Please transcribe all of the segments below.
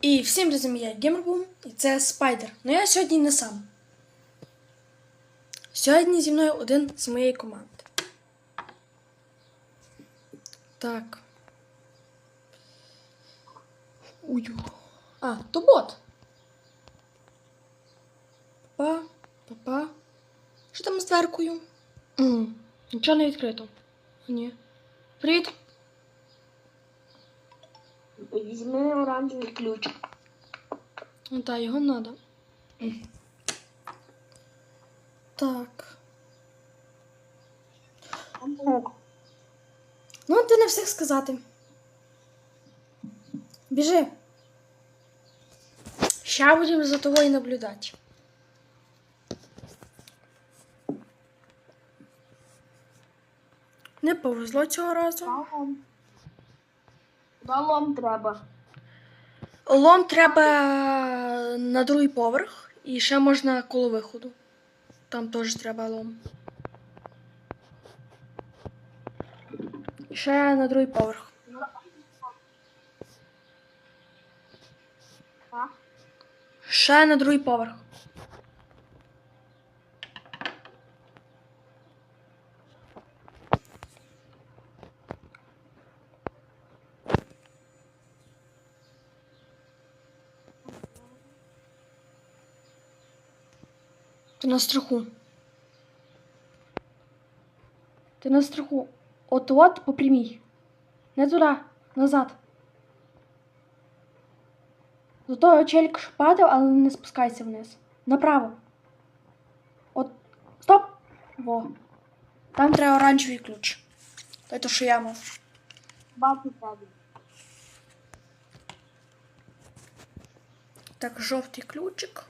І всім разом я Геймербум, і це Спайдер. Ну я сьогодні не сам. Сьогодні зі мною один з моєї команди. Так. Ой. А, то бот. Папа, папа. Що там з дверкою? М, Нічого не відкрито. Ні. Привіт. Візьми оранжевий ключ. Ну так, його надо. Так. Ну, ти не встиг сказати. Біжи. Ща будемо за тобою наблюдати. Не повезло цього разу. Куда лом треба? Лом треба на другий поверх і ще можна коло виходу. Там теж треба лом. І ще на другий поверх. Ще на другий поверх. Ти на страху. Ти на страху. От от по прямій. Не туди, назад. Того челік падав, але не спускайся вниз. Направо. От. Стоп! Во. Там треба оранжевий ключ. Той, то, що я мав. Бачу тебе. Так, жовтий ключик.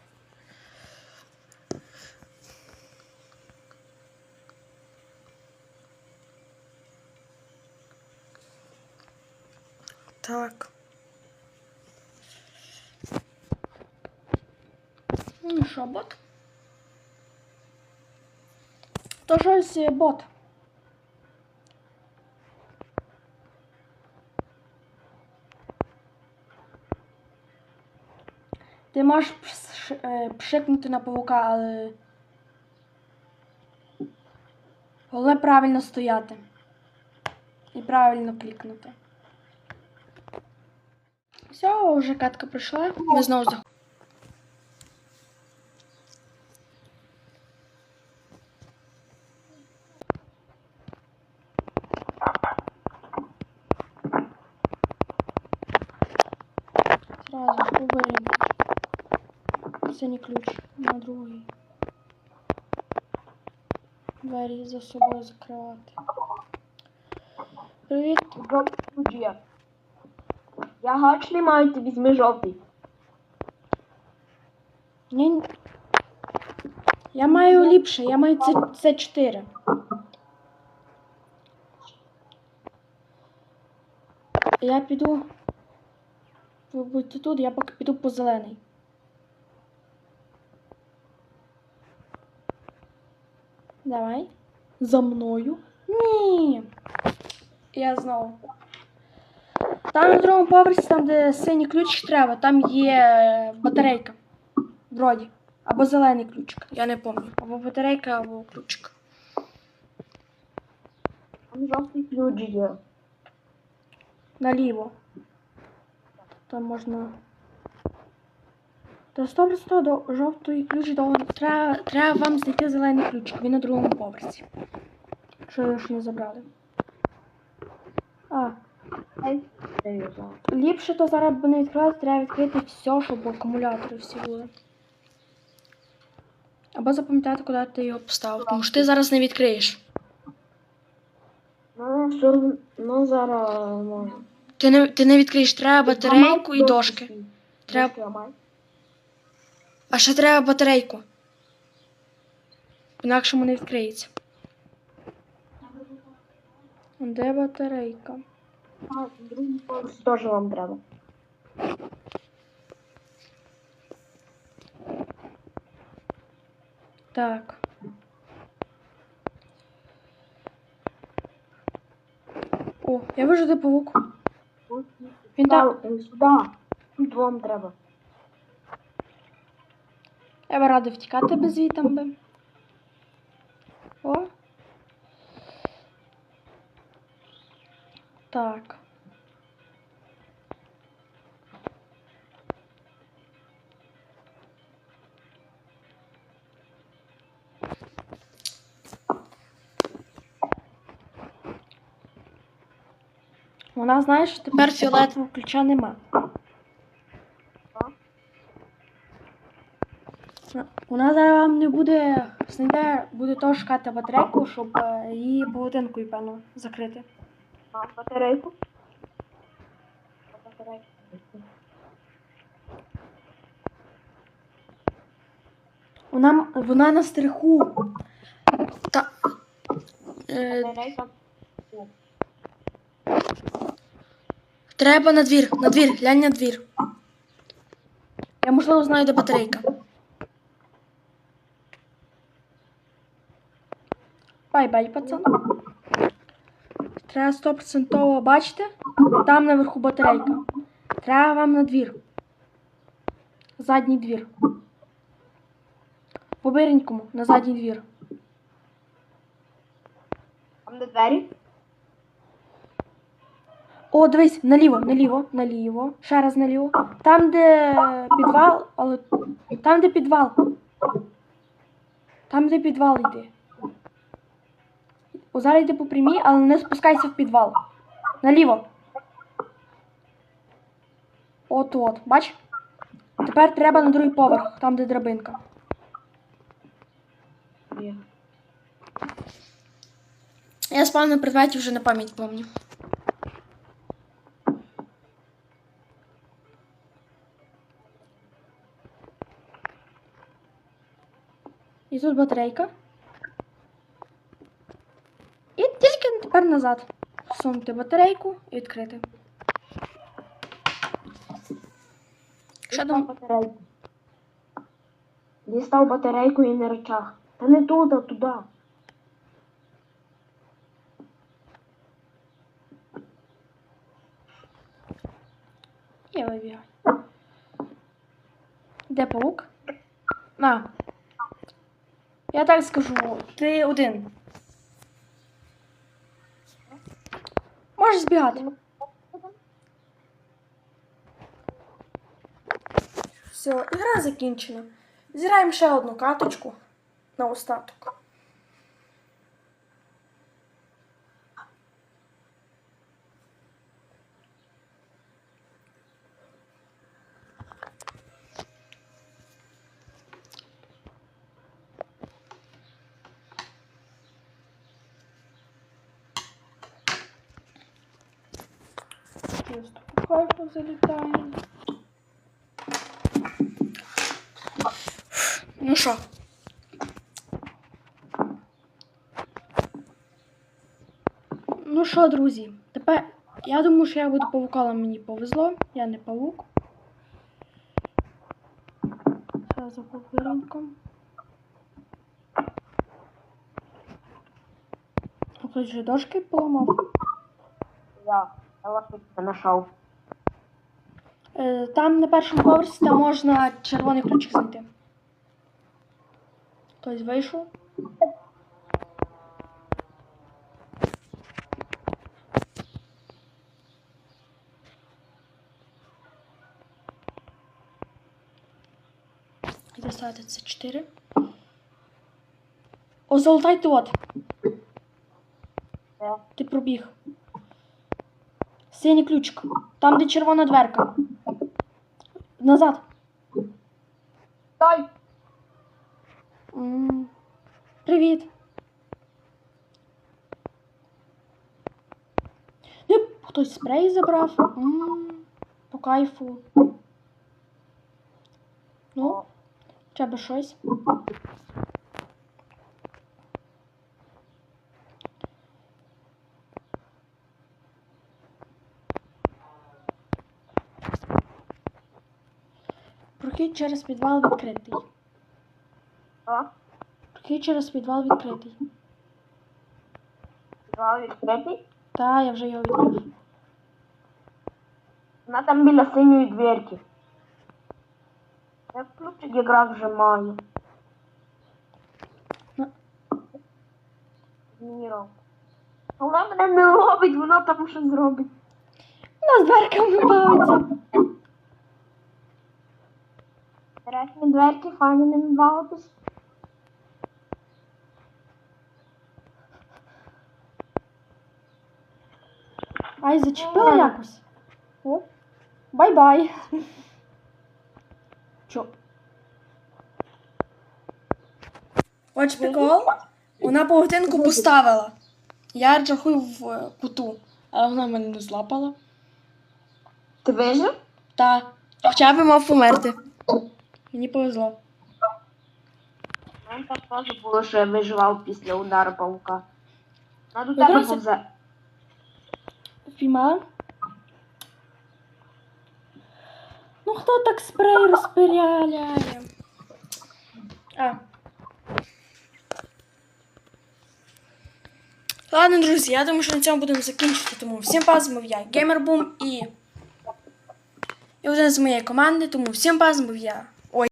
Так. Ну що, бот? То щось бот. Ти можеш е, пшикнути на павука, але. Головне правильно стояти. І правильно клікнути. Все, вже катка пройшла. Ми знову заходимо. Сразу уберем синій ключ на другий. Двері за собою закривати. Привіт. Жовтий ключ є. Я гач не маю, ти візьми жовтий. Ні. Я маю ліпше, я маю це, це 4. Я піду. Ви будьте тут, я поки піду по зелений. Давай. За мною. Ні. Я знову. Там на другому поверсі, там, де синій ключ треба, там є батарейка. Вроді. Або зелений ключик. Я не пам'ятаю. Або батарейка, або ключик. Там жовтий ключ є. Наліво. Там можна. Та 100% до жовтої ключ довго. Треба, треба вам знайти зелений ключик. Він на другому поверсі. Що його ж не забрали. А, Ай, зараз? ліпше то зараз би не відкривати, треба відкрити все, щоб акумулятори всі були. Або запам'ятати, куди ти його поставив. Тому що ти зараз не відкриєш. Ну, все, ну зараз можна. Ти не, ти не відкриєш, треба батарейку і дошки. Треба- А ще треба батарейку. Інакшому не відкриється. Де батарейка? А, другий поверх теж вам треба. Так. О, я вижу де павук. Він там. Сюди. Двом треба. Я би радий втікати без звітам би. О. Так. Вона, знаєш, тепер фіолетового ключа нема. Вона зараз вам не буде знайде, буде то шукати батарейку, щоб е, її павутинкою, певно, закрити. А, батарейку? Батарейку. Вона, вона на стриху. Та, е, Батарейка. треба на двір, на двір, глянь на двір. Я можливо знаю, де батарейка. Бай-бай, пацан. Треба 100% бачите? Там наверху батарейка. Треба вам на двір. Задній двір. По биренькому, на задній двір. Там де двері? О, дивись, наліво, наліво, наліво. Ще раз наліво. Там, де підвал, але. Там, де підвал. Там, де підвал йди. О, зараз йди по але не спускайся в підвал. Наліво. От от, бач? Тепер треба на другий поверх, там, де драбинка. Я спав на предметі вже на пам'ять помню. І тут батарейка. І тільки тепер назад. Всунути батарейку і відкрити. Що там? батарейку. Дістав батарейку і на речах. Та не туди, а туди. Я вибігаю. Де паук? На. Я так скажу, ти один. Можеш. Все, ігра закінчена. Зіграємо ще одну каточку на остаток. Просто по кайфу залітаємо. Ну що? Ну що, друзі, тепер я думаю, що я буду павукалом, мені повезло. Я не павук. Зараз за повирінком. Хтось вже дошки поламав. Я. Я вас тут знайшов. Е, Там на першому поверсі там можна червоний ключик знайти. Хтось вийшов. Ставити це 4. О, золотай ти от. Ти пробіг. Синій ключик. Там, де червона дверка. Назад. Стой! М, Привіт. Ну, хтось спрей забрав. М, По кайфу. Ну, треба щось. Прохід через підвал відкритий. О, Прохід через підвал відкритий. підвал відкритий. Та, я вже його відкрив. Вона там біля синьої дверки. Я ключик якраз вже маю. Ну. Вона мене не ловить, вона там щось зробить. Вона з дверками бавиться. Інтересні дверки, файно ними бавитись. Ай, зачепила якось. О, бай-бай. Чо? Хоч прикол? Вона павутинку поставила. Я рахую в е, куту, але вона мене не злапала. Ти вижив? Та хоча б мав померти. Мені повезло. Мене так теж було, що я виживав після удару паука. Вона до Ну, тебе дивися. повзе. Впіймала. Ну хто так спрей розпиляє? А. Ладно, друзі, я думаю, що на цьому будемо закінчити. Тому всім пас був я, Геймербум і. І один з моєї команди, тому всім пас був я.